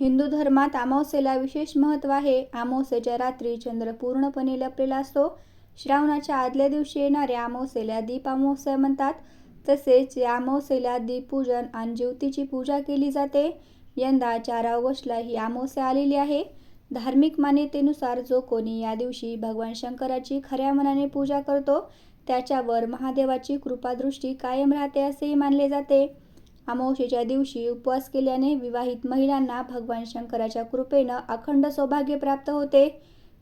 हिंदू धर्मात अमावस्येला विशेष महत्त्व आहे. अमावस्येच्या रात्री चंद्र पूर्णपणे लपलेला असतो. श्रावणाच्या आदल्या दिवशी येणाऱ्या अमावस्येला दीप अमावस्या म्हणतात. तसेच या अमावस्येला दीपपूजन आणि ज्योतीची पूजा केली जाते. यंदा चार ऑगस्टला ही अमावस्या आलेली आहे. धार्मिक मान्यतेनुसार जो कोणी या दिवशी भगवान शंकराची खऱ्या मनाने पूजा करतो त्याच्यावर महादेवाची कृपादृष्टी कायम राहते असेही मानले जाते. अमावस्येच्या दिवशी उपवास केल्याने विवाहित महिलांना भगवान शंकराच्या कृपेनं अखंड सौभाग्य प्राप्त होते.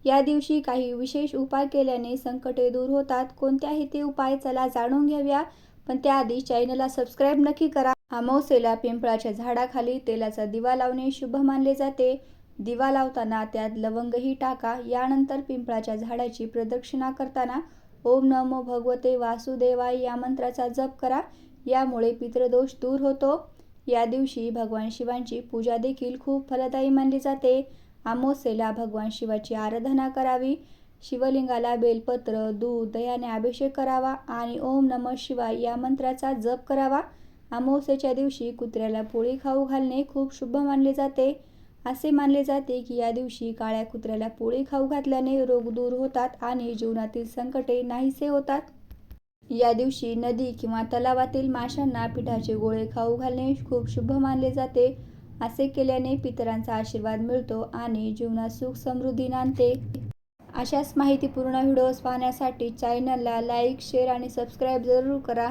या दिवशी काही विशेष उपाय केल्याने संकटे दूर होतात. कोणत्याही ते उपाय चला जाणून घेऊया पण त्याआधी चॅनलला सबस्क्राईब नक्की करा. अमावस्येला पिंपळाच्या झाडाखाली तेलाचा दिवा लावणे शुभ मानले जाते. दिवा लावताना त्यात लवंगही टाका. यानंतर पिंपळाच्या झाडाची प्रदक्षिणा करताना ओम नमो भगवते वासुदेवाय या मंत्राचा जप करा. यामुळे पितृदोष दूर होतो. या दिवशी भगवान शिवांची पूजा देखील खूप फलदायी मानली जाते. अमावस्येला भगवान शिवाची आराधना करावी. शिवलिंगाला बेलपत्र दूध दयाने अभिषेक करावा आणि ओम नम शिवाय या मंत्राचा जप करावा. अमावस्येच्या दिवशी कुत्र्याला पोळी खाऊ घालणे खूप शुभ मानले जाते. असे मानले जाते की या दिवशी काळ्या कुत्र्याला पोळी खाऊ घातल्याने रोग दूर होतात आणि जीवनातील संकटे नाहीसे होतात. या दिवशी नदी किंवा तलावातील माशांना पिठाचे गोळे खाऊ घालणे खूप शुभ मानले जाते. असे केल्याने पितरांचा आशीर्वाद मिळतो आणि जीवनात सुख समृद्धी नांदते. अशाच माहितीपूर्ण व्हिडिओज पाहण्यासाठी चॅनलला लाईक शेअर आणि सबस्क्राईब जरूर करा.